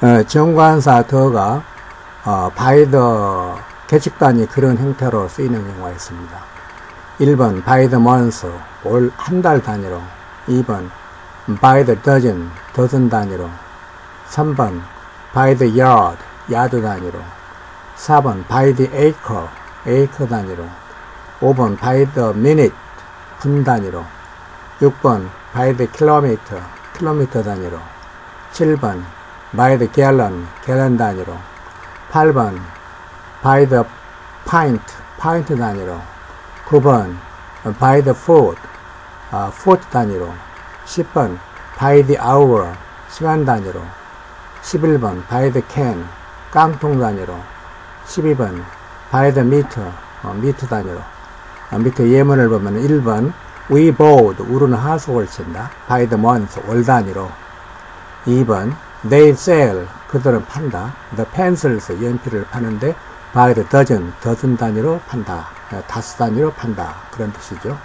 어, 정관사 더가 어, the 계측단이 그런 형태로 쓰이는 경우가 있습니다. 1번 by the month 올 한 달 단위로 2번 by the dozen dozen 단위로 3번 by the yard 야드 단위로 4번 by the acre acre 단위로 5번 by the minute 분 단위로 6번 by the kilometer 킬로미터 단위로 7번 by the gallon 갤런 단위로 8번 by the pint pint 단위로 9번 by the foot 아, foot 단위로 10번 by the hour 시간 단위로 11번 by the can 깡통 단위로 12번 by the meter 어, 미터 단위로 어, 밑에 예문을 보면 1번 we bought 우르는 하속을 친다 by the month 월 단위로 2번 they sell 그들은 판다 the pencils 연필을 파는데 by the dozen dozen 단위로 판다 어, 다수 단위로 판다 그런 뜻이죠